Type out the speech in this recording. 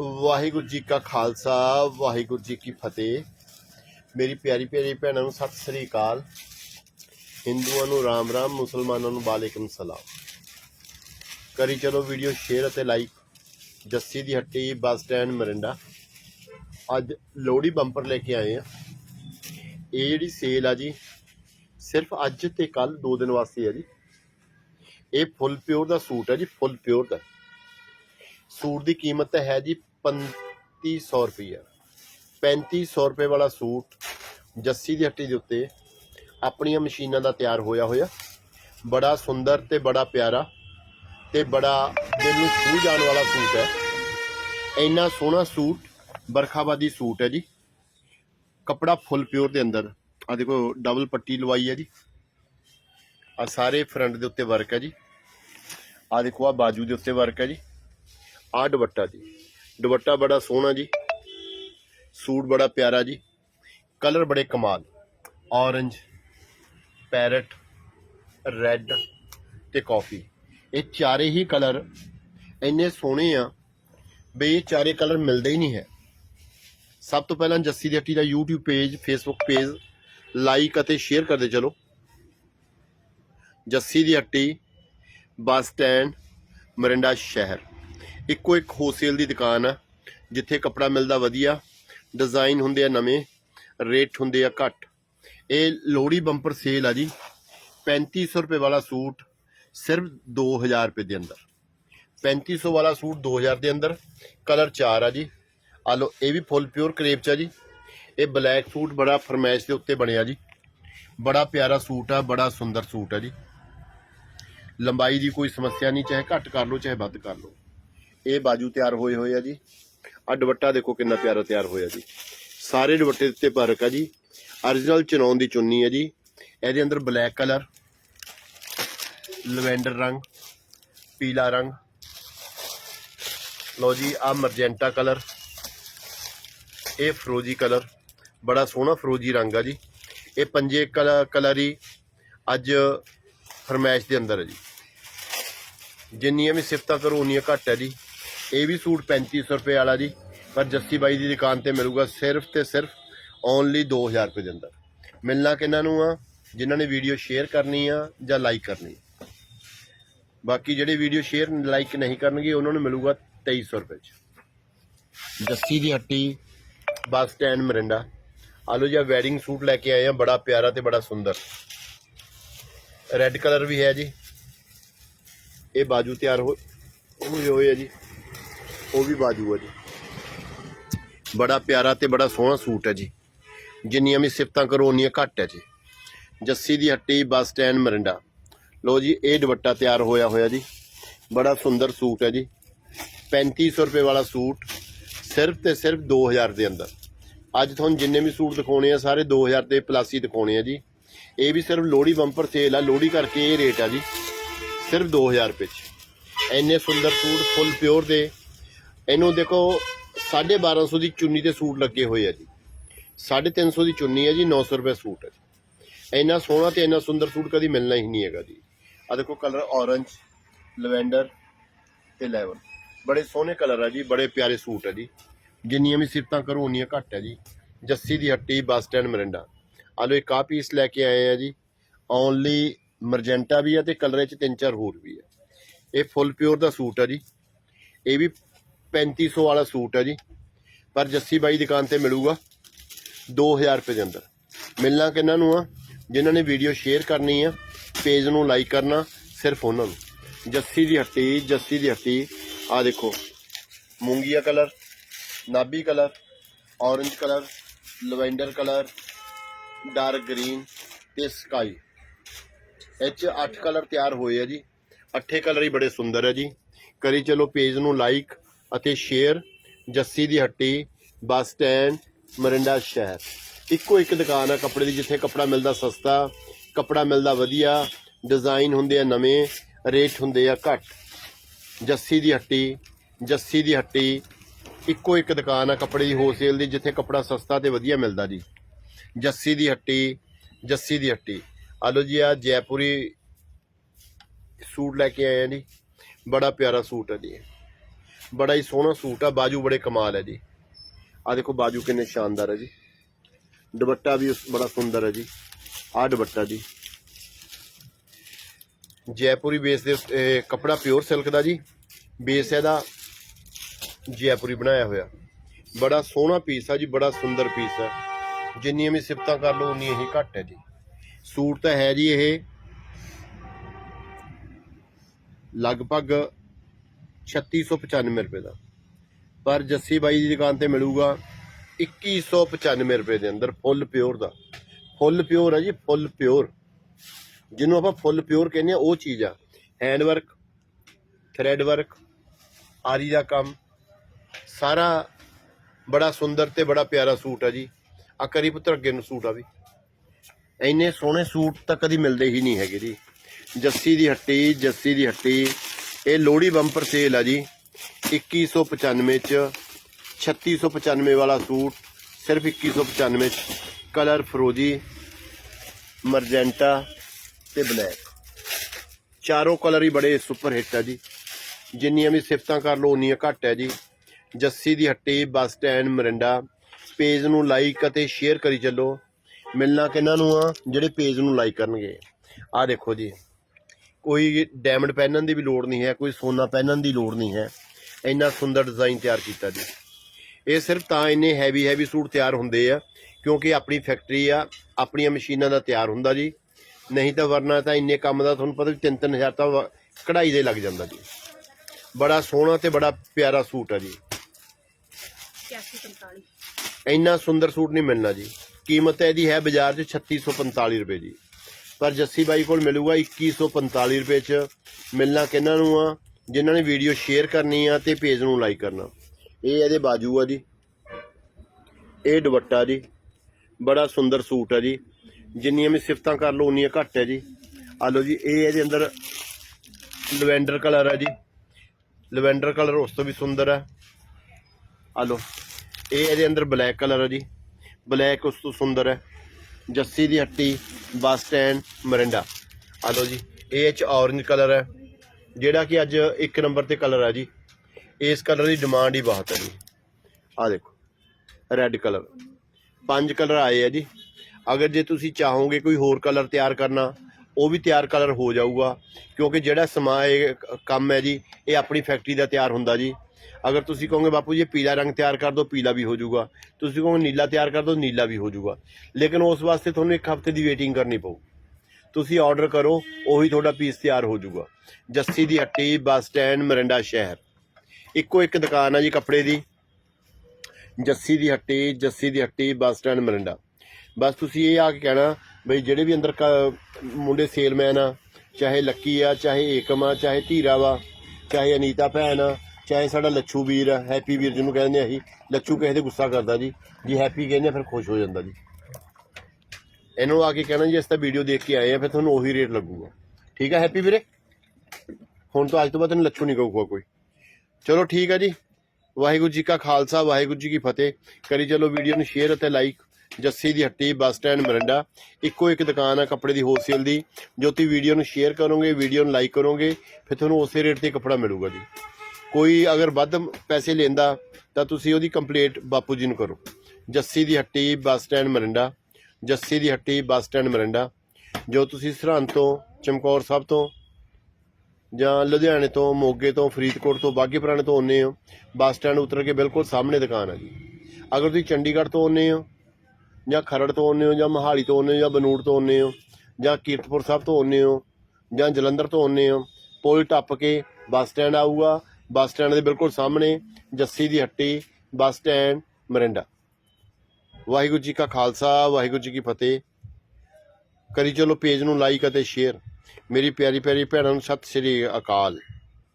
ਵਾਹਿਗੁਰੂ ਜੀ ਕਾ ਖਾਲਸਾ, ਵਾਹਿਗੁਰੂ ਜੀ ਕੀ ਫਤਿਹ। ਮੇਰੀ ਪਿਆਰੀ ਪਿਆਰੀ ਭੈਣਾਂ ਨੂੰ ਸਤਿ ਸ੍ਰੀ ਅਕਾਲ। ਹਿੰਦੂਆਂ ਨੂੰ ਰਾਮ ਰਾਮ, ਮੁਸਲਮਾਨਾਂ ਨੂੰ ਵਾਲੇਕਮ ਸਲਾਮ। ਕਰੀ ਚਲੋ ਵੀਡੀਓ ਸ਼ੇਅਰ ਅਤੇ ਲਾਈਕ। ਜੱਸੀ ਦੀ ਹੱਟੀ, ਬੱਸ ਸਟੈਂਡ, ਮਰਿੰਡਾ। ਅੱਜ ਲੋਹੜੀ ਬੰਪਰ ਲੈ ਕੇ ਆਏ ਆ। ਇਹ ਜਿਹੜੀ ਸੇਲ ਆ ਜੀ, ਸਿਰਫ ਅੱਜ ਤੇ ਕੱਲ ਦੋ ਦਿਨ ਵਾਸਤੇ ਆ ਜੀ। ਇਹ ਫੁੱਲ ਪਿਓਰ ਦਾ ਸੂਟ ਹੈ ਜੀ, ਫੁੱਲ ਪਿਓਰ ਦਾ। ਸੂਟ ਦੀ ਕੀਮਤ ਹੈ ਜੀ 3500 ਰੁਪਈਆ। 3500 ਰੁਪਏ ਵਾਲਾ ਸੂਟ ਜੱਸੀ ਦੀ ਹੱਟੀ ਦੇ ਉੱਤੇ ਆਪਣੀਆਂ ਮਸ਼ੀਨਾਂ ਦਾ ਤਿਆਰ ਹੋਇਆ ਹੋਇਆ। ਬੜਾ ਸੁੰਦਰ ਤੇ ਬੜਾ ਪਿਆਰਾ ਤੇ ਬੜਾ ਦਿਲ ਨੂੰ ਛੂ ਜਾਣ ਵਾਲਾ ਸੂਟ ਹੈ। ਇੰਨਾ ਸੋਹਣਾ ਸੂਟ ਬਰਖਾਬਾਦੀ ਸੂਟ ਹੈ ਜੀ। ਕਪੜਾ ਫੁੱਲ ਪਿਓਰ ਦੇ ਅੰਦਰ। ਆ ਦੇਖੋ ਡਬਲ ਪੱਟੀ ਲਵਾਈ ਹੈ ਜੀ। ਆ ਸਾਰੇ ਫਰੰਟ ਦੇ ਉੱਤੇ ਵਰਕ ਹੈ ਜੀ। ਆ ਦੇਖੋ ਆ ਬਾਜੂ ਦੇ ਉੱਤੇ ਵਰਕ ਹੈ ਜੀ। ਆ ਦੁਪੱਟਾ ਜੀ। ਦੁਪੱਟਾ ਬੜਾ ਸੋਹਣਾ ਜੀ। ਸੂਟ ਬੜਾ ਪਿਆਰਾ ਜੀ। ਕਲਰ ਬੜੇ ਕਮਾਲ। ਔਰੰਜ, ਪੈਰਟ, ਰੈੱਡ ਤੇ ਕਾਫੀ। ਇਹ ਚਾਰੇ ਹੀ ਕਲਰ ਇੰਨੇ ਸੋਹਣੇ ਆ ਬਈ ਇਹ ਚਾਰੇ ਕਲਰ ਮਿਲਦੇ ਹੀ ਨਹੀਂ ਹੈ। ਸਭ ਤੋਂ ਪਹਿਲਾਂ ਜੱਸੀ ਦੀ ਹੱਟੀ ਦਾ YouTube page Facebook page like ਅਤੇ ਸ਼ੇਅਰ ਕਰਦੇ ਚਲੋ। ਜੱਸੀ ਦੀ ਹੱਟੀ ਬੱਸ ਸਟੈਂਡ, ਮਰਿੰਡਾ ਸ਼ਹਿਰ। ਇੱਕੋ ਇੱਕ ਹੋਲਸੇਲ ਦੀ ਦੁਕਾਨ ਆ, ਜਿੱਥੇ ਕੱਪੜਾ ਮਿਲਦਾ ਵਧੀਆ ਡਿਜ਼ਾਈਨ ਹੁੰਦੇ ਆ ਨਵੇਂ ਰੇਟ ਹੁੰਦੇ ਆ ਘੱਟ। ਇਹ ਲੋਹੜੀ ਬੰਪਰ ਸੇਲ ਆ ਜੀ 3500 ਰੁਪਏ ਵਾਲਾ ਸੂਟ ਸਿਰਫ 2000 ਰੁਪਏ ਦੇ ਅੰਦਰ। 3500 ਵਾਲਾ ਸੂਟ 2000 ਦੇ ਅੰਦਰ ਕਲਰ 4 ਆ ਜੀ। ਆ ਲੋ ਇਹ ਵੀ ਫੁੱਲ ਪਿਓਰ ਕਰੇਪ ਚ ਆ ਜੀ। ਇਹ ਬਲੈਕ ਸੂਟ ਬੜਾ ਫਰਮੈਸ਼ ਦੇ ਉੱਤੇ ਬਣਿਆ ਜੀ। ਬੜਾ ਪਿਆਰਾ ਸੂਟ ਆ, ਬੜਾ ਸੁੰਦਰ ਸੂਟ ਆ ਜੀ। ਲੰਬਾਈ ਦੀ ਕੋਈ ਸਮੱਸਿਆ ਨਹੀਂ, ਚਾਹੇ ਘੱਟ ਕਰ ਲਓ, ਚਾਹੇ ਵੱਧ ਕਰ ਲਓ। ਇਹ ਬਾਜੂ ਤਿਆਰ ਹੋਏ ਹੋਏ ਆ ਜੀ। ਆ ਦੁਪੱਟਾ ਦੇਖੋ ਕਿੰਨਾ ਪਿਆਰਾ ਤਿਆਰ ਹੋਇਆ ਜੀ। ਸਾਰੇ ਦੁਪੱਟੇ ਦੇ ਉੱਤੇ ਵਰਕ ਆ ਜੀ। Origignal ਚਨੌਨ ਦੀ ਚੁੰਨੀ ਹੈ ਜੀ। ਇਹਦੇ ਅੰਦਰ ਬਲੈਕ ਕਲਰ ਲਵੈਂਡਰ ਰੰਗ, ਪੀਲਾ ਰੰਗ। ਲਓ ਜੀ ਆ ਮਰਜੈਂਟਾ ਕਲਰ ਇਹ ਫਰੋਜੀ ਕਲਰ ਬੜਾ ਸੋਹਣਾ ਫਰੋਜੀ ਰੰਗ ਆ ਜੀ। ਇਹ ਪੰਜੇ ਕਲਰ ਕਲਰ ਹੀ ਅੱਜ ਫਰਮੈਸ਼ ਦੇ ਅੰਦਰ ਹੈ ਜੀ। ਜਿੰਨੀਆਂ ਵੀ ਸਿਫਤਾਂ ਕਰੋ, ਉਨੀਆਂ ਘੱਟ ਹੈ ਜੀ। ਇਹ ਵੀ ਸੂਟ 3500 ਰੁਪਏ ਵਾਲਾ ਜੀ, ਪਰ ਜੱਸੀ ਬਾਈ ਦੀ ਦੁਕਾਨ ਤੇ ਮਿਲੂਗਾ ਸਿਰਫ ਤੇ ਸਿਰਫ ਓਨਲੀ 2000 ਰੁਪਏ ਦੇ ਅੰਦਰ। ਮਿਲਣਾ ਕਿਹਨਾਂ ਨੂੰ ਆ? ਜਿਨ੍ਹਾਂ ਨੇ ਵੀਡੀਓ ਸ਼ੇਅਰ ਕਰਨੀ ਆ ਜਾਂ ਲਾਈਕ ਕਰਨੀ ਬਾਕੀ ਜਿਹੜੇ ਵੀਡੀਓ ਸ਼ੇਅਰ ਲਾਈਕ ਨਹੀਂ ਕਰਨਗੇ, ਉਹਨਾਂ ਨੂੰ ਮਿਲੂਗਾ 2300 ਰੁਪਏ ਚ। ਜੱਸੀ ਦੀ ਹੱਟੀ, ਬੱਸ ਸਟੈਂਡ, ਮਰਿੰਡਾ। ਆਲੋ ਜੀ ਵੈਡਿੰਗ ਸੂਟ ਲੈ ਕੇ ਆਏ ਆ, ਬੜਾ ਪਿਆਰਾ ਤੇ ਬੜਾ ਸੁੰਦਰ। ਰੈੱਡ ਕਲਰ ਵੀ ਹੈ ਜੀ। ਇਹ ਬਾਜੂ ਤਿਆਰ ਹੋ ਹੋਏ ਹੋਏ ਆ ਜੀ। ਉਹ ਵੀ ਬਾਜੂ ਆ ਜੀ। ਬੜਾ ਪਿਆਰਾ ਤੇ ਬੜਾ ਸੋਹਣਾ ਸੂਟ ਹੈ ਜੀ। ਜਿੰਨੀਆਂ ਵੀ ਸਿਫਤਾਂ ਕਰੋ, ਉਨੀਆਂ ਘੱਟ ਹੈ ਜੀ। ਜੱਸੀ ਦੀ ਹੱਟੀ, ਬੱਸ ਸਟੈਂਡ, ਮਰਿੰਡਾ। ਲੋ ਜੀ, ਇਹ ਦੁਪੱਟਾ ਤਿਆਰ ਹੋਇਆ ਹੋਇਆ ਜੀ। ਬੜਾ ਸੁੰਦਰ ਸੂਟ ਹੈ ਜੀ। 3500 ਰੁਪਏ ਵਾਲਾ ਸੂਟ ਸਿਰਫ ਤੇ ਸਿਰਫ 2000 ਦੇ ਅੰਦਰ। ਅੱਜ ਤੁਹਾਨੂੰ ਜਿੰਨੇ ਵੀ ਸੂਟ ਦਿਖਾਉਣੇ ਆ, ਸਾਰੇ 2000 ਦੇ ਪਲੱਸ ਹੀ ਦਿਖਾਉਣੇ ਆ ਜੀ। ਇਹ ਵੀ ਸਿਰਫ ਲੋਹੜੀ ਬੰਪਰ ਸੇਲ ਆ। ਲੋਹੜੀ ਕਰਕੇ ਇਹ ਰੇਟ ਆ ਜੀ। ਸਿਰਫ 2000 ਰੁਪਏ ਚ। ਇੰਨੇ ਸੁੰਦਰ ਸੂਟ ਫੁੱਲ ਪਿਓਰ ਦੇ। ਇਹਨੂੰ ਦੇਖੋ 1250 ਦੀ ਚੁੰਨੀ ਤੇ ਸੂਟ ਲੱਗੇ ਹੋਏ ਆ ਜੀ। 350 ਦੀ ਚੁੰਨੀ ਹੈ ਜੀ 900 ਰੁਪਏ ਸੂਟ ਹੈ ਜੀ। ਇੰਨਾ ਸੋਹਣਾ ਤੇ ਇੰਨਾ ਸੁੰਦਰ ਸੂਟ ਕਦੀ ਮਿਲਣਾ ਹੀ ਨਹੀਂ ਹੈਗਾ ਜੀ। ਆ ਦੇਖੋ ਕਲਰ ਔਰੰਜ ਲਵੈਂਡਰ ਤੇ ਲੈਵਨ ਬੜੇ ਸੋਹਣੇ ਕਲਰ ਆ ਜੀ, ਬੜੇ ਪਿਆਰੇ ਸੂਟ ਆ ਜੀ। ਜਿੰਨੀਆਂ ਵੀ ਸਿਫਤਾਂ ਕਰੋ ਉਨੀਆਂ ਘੱਟ ਹੈ ਜੀ। ਜੱਸੀ ਦੀ ਹੱਟੀ, ਬੱਸ ਸਟੈਂਡ, ਮਰਿੰਡਾ। ਆ ਲੋ ਇੱਕ ਆ ਪੀਸ ਲੈ ਕੇ ਆਏ ਆ ਜੀ। ਓਨਲੀ ਮਰਜੈਂਟਾ ਵੀ ਆ ਤੇ ਕਲਰ ਚ ਤਿੰਨ ਚਾਰ ਹੋਰ ਵੀ ਆ। ਇਹ ਫੁੱਲ ਪਿਓਰ ਦਾ ਸੂਟ ਆ ਜੀ। ਇਹ ਵੀ 3500 ਵਾਲਾ ਸੂਟ ਹੈ ਜੀ। ਪਰ ਜੱਸੀ ਬਾਈ ਦੁਕਾਨ ਤੇ ਮਿਲੂਗਾ। 2000 ਰੁਪਏ ਦੇ ਅੰਦਰ। ਮਿਲਣਾ ਕਿੰਨਾਂ ਨੂੰ ਆ? ਜਿਨ੍ਹਾਂ ਨੇ ਵੀਡੀਓ ਸ਼ੇਅਰ ਕਰਨੀ ਆ, ਪੇਜ ਨੂੰ ਲਾਈਕ ਕਰਨਾ, ਸਿਰਫ ਉਹਨਾਂ ਨੂੰ। ਜੱਸੀ ਦੀ ਹੱਟੀ, ਜੱਸੀ ਦੀ ਹੱਟੀ। ਆ ਦੇਖੋ। ਮੂੰਗੀਆ colour ਨਾਬੀ colour, orange colour, lavender colour, dark green ਤੇ ਸਕਾਈ। ਇਹ 'ਚ 8 ਕਲਰ ਤਿਆਰ ਹੋਏ ਆ ਜੀ। ਅੱਠੇ ਕਲਰ ਹੀ ਬੜੇ ਸੁੰਦਰ ਹੈ ਜੀ। ਕਰੀ ਚਲੋ ਪੇਜ ਨੂੰ ਲਾਈਕ ਅਤੇ ਸ਼ੇਰ, ਜੱਸੀ ਦੀ ਹੱਟੀ, ਬੱਸ ਸਟੈਂਡ, ਮਰਿੰਡਾ ਸ਼ਹਿਰ। ਇੱਕੋ ਇੱਕ ਦੁਕਾਨ ਆ ਕੱਪੜੇ ਦੀ, ਜਿੱਥੇ ਕੱਪੜਾ ਮਿਲਦਾ ਸਸਤਾ, ਕੱਪੜਾ ਮਿਲਦਾ ਵਧੀਆ, ਡਿਜ਼ਾਈਨ ਹੁੰਦੇ ਆ ਨਵੇਂ, ਰੇਟ ਹੁੰਦੇ ਆ ਘੱਟ। ਜੱਸੀ ਦੀ ਹੱਟੀ, ਜੱਸੀ ਦੀ ਹੱਟੀ, ਇੱਕੋ ਇੱਕ ਦੁਕਾਨ ਆ ਕੱਪੜੇ ਦੀ ਹੋਲਸੇਲ ਦੀ, ਜਿੱਥੇ ਕੱਪੜਾ ਸਸਤਾ ਤੇ ਵਧੀਆ ਮਿਲਦਾ ਜੀ। ਜੱਸੀ ਦੀ ਹੱਟੀ, ਜੱਸੀ ਦੀ ਹੱਟੀ। ਆਲੋ ਜੀ, ਆ ਜੈਪੁਰੀ ਸੂਟ ਲੈ ਕੇ ਆਏ ਆ ਜੀ। ਬੜਾ ਪਿਆਰਾ ਸੂਟ ਹੈ ਜੀ ਬੜਾ ਹੀ ਸੋਹਣਾ ਸੂਟ ਆ, ਬਾਜੂ ਬੜੇ ਕਮਾਲ ਹੈ ਜੀ। ਆ ਦੇਖੋ ਬਾਜੂ ਕਿੰਨੇ ਸ਼ਾਨਦਾਰ ਹੈ ਜੀ। ਦੁਪੱਟਾ ਵੀ ਬੜਾ ਸੁੰਦਰ ਹੈ ਜੀ। ਆ ਦੁਪੱਟਾ ਜੀ। ਜੈਪੁਰੀ ਬੇਸ ਦੇ ਉੱਤੇ- ਕੱਪੜਾ ਪਿਓਰ ਸਿਲਕ ਦਾ ਜੀ। ਬੇਸ ਇਹਦਾ ਜੈਪੁਰੀ ਬਣਾਇਆ ਹੋਇਆ। ਬੜਾ ਸੋਹਣਾ ਪੀਸ ਆ ਜੀ, ਬੜਾ ਸੁੰਦਰ ਪੀਸ ਆ। ਜਿੰਨੀਆਂ ਵੀ ਸਿਫਤਾਂ ਕਰ ਲਓ, ਉਨੀ ਹੀ ਘੱਟ ਹੈ ਜੀ। ਸੂਟ ਤਾਂ ਹੈ ਜੀ ਇਹ ਲਗਭਗ 3695 ਰੁਪਏ ਦਾ। ਪਰ ਜੱਸੀ ਬਾਈ ਦੀ ਦੁਕਾਨ ਤੇ ਮਿਲੂਗਾ 2195 ਰੁਪਏ ਦੇ ਅੰਦਰ ਫੁੱਲ ਪਿਓਰ ਦਾ। ਫੁੱਲ ਪਿਓਰ ਹੈ ਜੀ, ਫੁੱਲ ਪਿਓਰ। ਜਿਹਨੂੰ ਆਪਾਂ ਫੁੱਲ ਪਿਓਰ ਕਹਿੰਦੇ ਆ, ਉਹ ਚੀਜ਼ ਆ। ਹੈਂਡ ਵਰਕ ਥ੍ਰੈਡ ਵਰਕ ਆਰੀ ਦਾ ਕੰਮ। ਸਾਰਾ ਬੜਾ ਸੁੰਦਰ ਤੇ ਬੜਾ ਪਿਆਰਾ ਸੂਟ ਆ ਜੀ। ਆ ਕਰੀ ਪੁੱਤਰ ਅੱਗੇ ਨੂੰ ਸੂਟ ਆ ਵੀ। ਇੰਨੇ ਸੋਹਣੇ ਸੂਟ ਤਾਂ ਕਦੀ ਮਿਲਦੇ ਹੀ ਨਹੀਂ ਹੈਗੇ ਜੀ। ਜੱਸੀ ਦੀ ਹੱਟੀ, ਜੱਸੀ ਦੀ ਹੱਟੀ। ਇਹ ਲੋਹੜੀ ਬੰਪਰ ਸੇਲ ਆ ਜੀ। 2195 ਚ 3695 ਵਾਲਾ ਸੂਟ, ਸਿਰਫ 2195 ਚ। ਕਲਰ ਫਰੋਜੀ, ਮਰਜੈਂਟਾ ਤੇ ਬਲੈਕ। ਚਾਰੋਂ ਕਲਰ ਹੀ ਬੜੇ ਸੁਪਰ ਹਿੱਟ ਆ ਜੀ। ਜਿੰਨੀਆਂ ਵੀ ਸਿਫਤਾਂ ਕਰ ਲਓ, ਉਨੀਆਂ ਘੱਟ ਹੈ ਜੀ। ਜੱਸੀ ਦੀ ਹੱਟੀ, ਬੱਸ ਸਟੈਂਡ, ਮਰਿੰਡਾ। ਪੇਜ ਨੂੰ ਲਾਈਕ ਅਤੇ ਸ਼ੇਅਰ ਕਰੀ ਚੱਲੋ। ਮਿਲਣਾ ਕਿਹਨਾਂ ਨੂੰ ਆ, ਜਿਹੜੇ ਪੇਜ ਨੂੰ ਲਾਈਕ ਕਰਨਗੇ। ਆਹ ਦੇਖੋ ਜੀ। ਕੋਈ ਡਾਇਮੰਡ ਪਹਿਨਣ ਦੀ ਵੀ ਲੋੜ ਨਹੀਂ ਹੈ ਕੋਈ ਸੋਨਾ ਪਹਿਨਣ ਦੀ ਲੋੜ ਨਹੀਂ ਹੈ। ਇੰਨਾ ਸੁੰਦਰ ਡਿਜ਼ਾਈਨ ਤਿਆਰ ਕੀਤਾ ਜੀ। ਇਹ ਸਿਰਫ ਤਾਂ ਇੰਨੇ ਹੈਵੀ ਹੈਵੀ ਸੂਟ ਤਿਆਰ ਹੁੰਦੇ ਆ ਕਿਉਂਕਿ ਆਪਣੀ ਫੈਕਟਰੀ ਆ ਆਪਣੀਆਂ ਮਸ਼ੀਨਾਂ ਦਾ ਤਿਆਰ ਹੁੰਦਾ ਜੀ। ਨਹੀਂ ਤਾਂ ਵਰਨਾ ਤਾਂ ਇੰਨੇ ਕੰਮ ਦਾ ਤੁਹਾਨੂੰ ਪਤਾ ਵੀ 3-3000 ਤਾਂ ਕਢਾਈ ਦੇ ਲੱਗ ਜਾਂਦਾ ਜੀ। ਬੜਾ ਸੋਹਣਾ ਤੇ ਬੜਾ ਪਿਆਰਾ ਸੂਟ ਆ ਜੀ। 8145 ਇੰਨਾ ਸੁੰਦਰ ਸੂਟ ਨਹੀਂ ਮਿਲਣਾ ਜੀ। ਕੀਮਤ ਇਹਦੀ ਹੈ ਬਾਜ਼ਾਰ 'ਚ 3645 ਰੁਪਏ ਜੀ। ਪਰ ਜੱਸੀ ਬਾਈ ਕੋਲ ਮਿਲੂਗਾ 2145 ਰੁਪਏ 'ਚ। ਮਿਲਣਾ ਕਿਹਨਾਂ ਨੂੰ ਆ? ਜਿਨ੍ਹਾਂ ਨੇ ਵੀਡੀਓ ਸ਼ੇਅਰ ਕਰਨੀ ਆ ਤੇ ਪੇਜ ਨੂੰ ਲਾਈਕ ਕਰਨਾ। ਇਹ ਇਹਦੇ ਬਾਜੂ ਆ ਜੀ। ਇਹ ਦੁਪੱਟਾ ਜੀ। ਬੜਾ ਸੁੰਦਰ ਸੂਟ ਆ ਜੀ। ਜਿੰਨੀਆਂ ਵੀ ਸਿਫਤਾਂ ਕਰ ਲਓ, ਉਨੀਆਂ ਘੱਟ ਹੈ ਜੀ। ਆ ਲਓ ਜੀ, ਇਹ ਇਹਦੇ ਅੰਦਰ ਲਵੈਂਡਰ ਕਲਰ ਆ ਜੀ। ਲਵੈਂਡਰ ਕਲਰ ਉਸ ਤੋਂ ਵੀ ਸੁੰਦਰ ਹੈ ਆ ਲਓ, ਇਹ ਇਹਦੇ ਅੰਦਰ ਬਲੈਕ ਕਲਰ ਹੈ ਜੀ। ਬਲੈਕ ਉਸ ਤੋਂ ਸੁੰਦਰ ਹੈ ਜੱਸੀ ਦੀ ਹੱਟੀ, ਬੱਸ ਸਟੈਂਡ, ਮਰਿੰਡਾ। ਆ ਲਓ ਜੀ, ਇਹ ਚ ਔਰੰਜ ਕਲਰ ਹੈ। ਜਿਹੜਾ ਕਿ ਅੱਜ ਇੱਕ ਨੰਬਰ ਤੇ ਕਲਰ ਹੈ ਜੀ। ਇਸ ਕਲਰ ਦੀ ਡਿਮਾਂਡ ਹੀ ਬਹੁਤ ਹੈ ਜੀ। ਆ ਦੇਖੋ ਰੈੱਡ ਕਲਰ ਪੰਜ ਕਲਰ ਆਏ ਆ ਜੀ। ਅਗਰ ਜੇ ਤੁਸੀਂ ਚਾਹੋਗੇ ਕੋਈ ਹੋਰ ਕਲਰ ਤਿਆਰ ਕਰਨਾ ਉਹ ਵੀ ਤਿਆਰ ਕਲਰ ਹੋ ਜਾਊਗਾ, ਕਿਉਂਕਿ ਜਿਹੜਾ ਸਮਾਂ ਇਹ ਕੰਮ ਹੈ ਜੀ, ਇਹ ਆਪਣੀ ਫੈਕਟਰੀ ਦਾ ਤਿਆਰ ਹੁੰਦਾ ਜੀ। ਅਗਰ ਤੁਸੀਂ ਕਹੋਗੇ ਬਾਪੂ ਜੀ ਪੀਲਾ ਰੰਗ ਤਿਆਰ ਕਰ ਦਿਓ ਪੀਲਾ ਵੀ ਹੋ ਜਾਊਗਾ। ਤੁਸੀਂ ਕਹੋਗੇ ਨੀਲਾ ਤਿਆਰ ਕਰ ਦਿਓ ਨੀਲਾ ਵੀ ਹੋ ਜਾਊਗਾ। ਲੇਕਿਨ ਉਸ ਵਾਸਤੇ ਤੁਹਾਨੂੰ ਇੱਕ ਹਫ਼ਤੇ ਦੀ ਵੇਟਿੰਗ ਕਰਨੀ ਪਊ। ਤੁਸੀਂ ਆਰਡਰ ਕਰੋ, ਉਹੀ ਤੁਹਾਡਾ ਪੀਸ ਤਿਆਰ ਹੋ ਜਾਊਗਾ। ਜੱਸੀ ਦੀ ਹੱਟੀ, ਬੱਸ ਸਟੈਂਡ, ਮਰਿੰਡਾ ਸ਼ਹਿਰ। ਇੱਕੋ ਇੱਕ ਦੁਕਾਨ ਆ ਜੀ ਕੱਪੜੇ ਦੀ। ਜੱਸੀ ਦੀ ਹੱਟੀ, ਜੱਸੀ ਦੀ ਹੱਟੀ, ਬੱਸ ਸਟੈਂਡ, ਮਰਿੰਡਾ। ਬਸ ਤੁਸੀਂ ਇਹ ਆ ਕੇ ਕਹਿਣਾ ਬਈ ਜਿਹੜੇ ਵੀ ਅੰਦਰ ਕ- ਮੁੰਡੇ ਸੇਲਮੈਨ ਆ ਚਾਹੇ ਲੱਕੀ ਆ ਚਾਹੇ ਏਕਮ ਆ ਚਾਹੇ ਧੀਰਾ ਵਾ ਚਾਹੇ ਅਨੀਤਾ ਭੈਣ ਆ ਚਾਹੇ ਸਾਡਾ ਲੱਛੂ ਵੀਰ ਆ ਹੈਪੀ ਵੀਰ ਜਿਹਨੂੰ ਕਹਿੰਦੇ ਆ ਅਸੀਂ ਲੱਛੂ ਕਿਸੇ ਦੇ ਗੁੱਸਾ ਕਰਦਾ ਜੀ ਜੀ ਹੈਪੀ ਕਹਿੰਦੇ ਆ, ਫਿਰ ਖੁਸ਼ ਹੋ ਜਾਂਦਾ ਜੀ। ਇਹਨੂੰ ਆ ਕੇ ਕਹਿਣਾ ਜੀ ਅਸੀਂ ਤਾਂ ਵੀਡੀਓ ਦੇਖ ਕੇ ਆਏ ਆ ਫਿਰ ਤੁਹਾਨੂੰ ਉਹੀ ਰੇਟ ਲੱਗੂਗਾ। ਠੀਕ ਆ ਹੈਪੀ ਵੀਰੇ? ਹੁਣ ਤੋਂ ਅੱਜ ਤੋਂ ਬਾਅਦ ਤੈਨੂੰ ਲੱਛੂ ਨਹੀਂ ਕਹੂਗਾ ਕੋਈ। ਚਲੋ ਠੀਕ ਆ ਜੀ। ਵਾਹਿਗੁਰੂ ਜੀ ਕਾ ਖਾਲਸਾ ਵਾਹਿਗੁਰੂ ਜੀ ਕੀ ਫਤਿਹ। ਕਰੀ ਚਲੋ ਵੀਡੀਓ ਨੂੰ ਸ਼ੇਅਰ ਅਤੇ ਲਾਈਕ ਜੱਸੀ ਦੀ ਹੱਟੀ ਬੱਸ ਸਟੈਂਡ ਮਰਿੰਡਾ। ਇੱਕੋ ਇੱਕ ਦੁਕਾਨ ਆ ਕੱਪੜੇ ਦੀ ਹੋਲਸੇਲ ਦੀ। ਜੋ ਤੁਸੀਂ ਵੀਡੀਓ ਨੂੰ ਸ਼ੇਅਰ ਕਰੋਗੇ, ਵੀਡੀਓ ਨੂੰ ਲਾਈਕ ਕਰੋਗੇ, ਫਿਰ ਤੁਹਾਨੂੰ ਉਸੇ ਰੇਟ ਤੇ ਕੱਪੜਾ ਮਿਲੂਗਾ ਜੀ। ਕੋਈ ਅਗਰ ਵੱਧ ਪੈਸੇ ਲੈਂਦਾ, ਤਾਂ ਤੁਸੀਂ ਉਹਦੀ ਕੰਪਲੀਟ ਬਾਪੂ ਜੀ ਨੂੰ ਕਰੋ। ਜੱਸੀ ਦੀ ਹੱਟੀ ਬੱਸ ਸਟੈਂਡ ਮਰਿੰਡਾ। ਜੱਸੀ ਦੀ ਹੱਟੀ ਬੱਸ ਸਟੈਂਡ ਮਰਿੰਡਾ। ਜੋ ਤੁਸੀਂ ਸਰਹੰਦ ਤੋਂ, ਚਮਕੌਰ ਸਾਹਿਬ ਤੋਂ, ਜਾਂ ਲੁਧਿਆਣੇ ਤੋਂ, ਮੋਗੇ ਤੋਂ, ਫਰੀਦਕੋਟ ਤੋਂ ਬਾਗੀ ਪੁਰਾਣੇ ਤੋਂ ਆਉਂਦੇ ਹੋ, ਬੱਸ ਸਟੈਂਡ ਉਤਰ ਕੇ ਬਿਲਕੁਲ ਸਾਹਮਣੇ ਦੁਕਾਨ ਆ ਜੀ। ਅਗਰ ਤੁਸੀਂ ਚੰਡੀਗੜ੍ਹ ਤੋਂ ਆਉਂਦੇ ਹੋ ਜਾਂ ਖਰੜ ਤੋਂ ਆਉਂਦੇ ਹੋ, ਜਾਂ ਮਹਾਲੀ ਤੋਂ ਆਉਂਦੇ ਹੋ, ਜਾਂ ਬਨੂੜ ਤੋਂ ਆਉਂਦੇ ਹੋ, ਜਾਂ ਕੀਰਤਪੁਰ ਸਾਹਿਬ ਤੋਂ ਆਉਂਦੇ ਹੋ, ਜਾਂ ਜਲੰਧਰ ਤੋਂ ਆਉਂਦੇ ਹੋ, ਪੁਲ ਟੱਪ ਕੇ ਬੱਸ ਸਟੈਂਡ ਆਊਗਾ। ਬੱਸ ਸਟੈਂਡ ਦੇ ਬਿਲਕੁਲ ਸਾਹਮਣੇ ਜੱਸੀ ਦੀ ਹੱਟੀ, bus stand, Mirinda. Waheguru ji ਕਾ ਖਾਲਸਾ, ਵਾਹਿਗੁਰੂ ਜੀ ਕੀ ਫਤਿਹ। ਕਰੀ ਚਲੋ ਪੇਜ ਨੂੰ ਲਾਈਕ ਅਤੇ ਸ਼ੇਅਰ। ਮੇਰੀ ਪਿਆਰੀ ਪਿਆਰੀ ਭੈਣਾਂ ਨੂੰ ਸਤਿ ਸ੍ਰੀ ਅਕਾਲ।